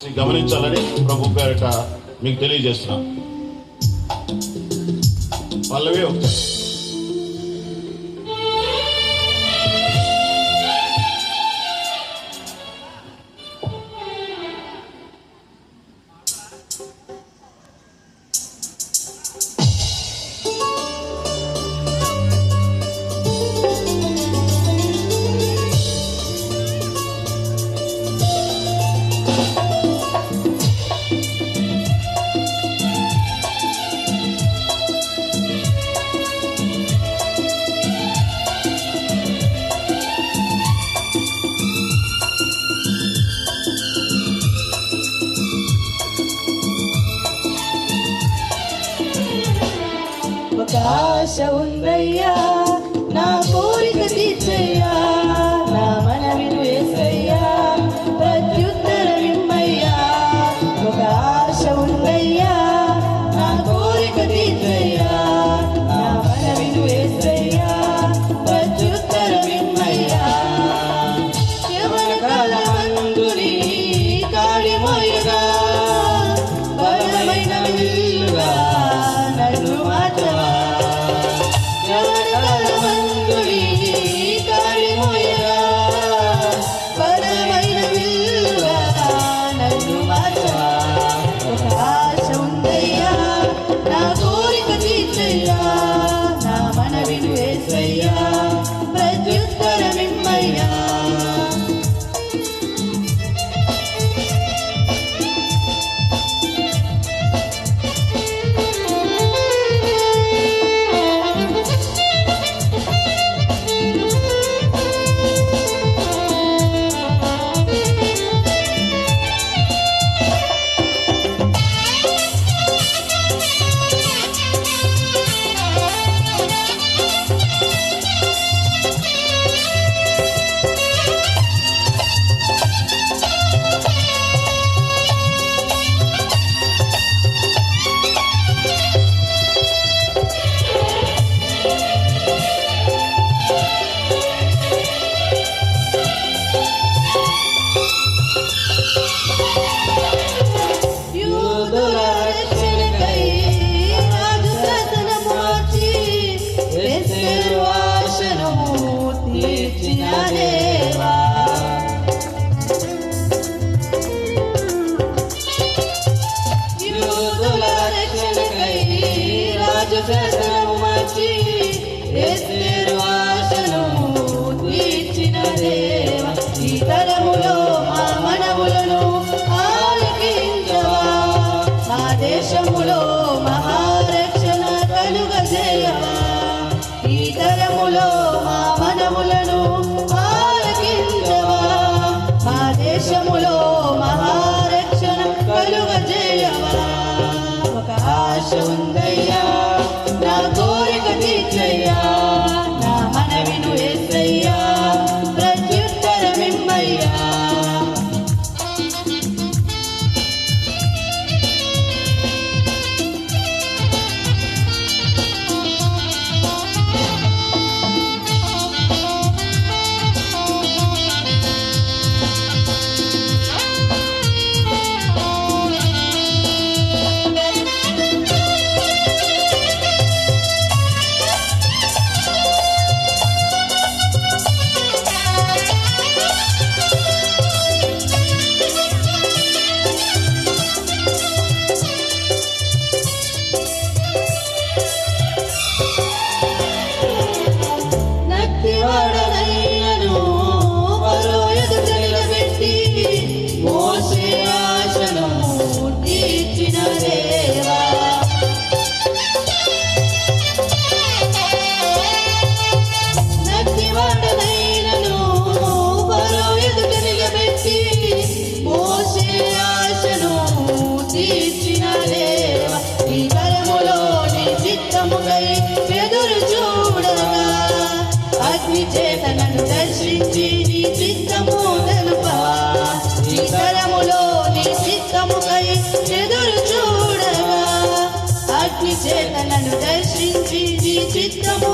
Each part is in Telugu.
గమనించాలని ప్రభు పేరిట మీకు తెలియజేస్తున్నాను పల్లవి ఒకసారి అవకాశం ఉందయ్యా నా కోరిక తీర్చయ్యా. Hare ఎదురు చూడగా అగ్ని చేతనను దర్శించి నీ చిత్తము తెలుపా. ఈ తరములో నీ చిత్తముకై ఎదురు చూడగా అగ్ని చేతనను దర్శించి నీ చిత్తము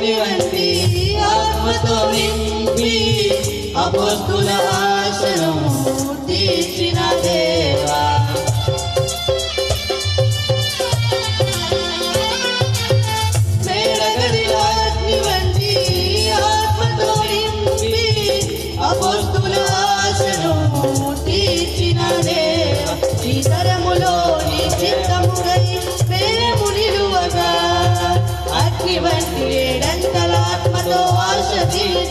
అగ్నివంటి ఆత్మతో నింపి అపోస్తుల ఆశను తీర్చిన దేవా.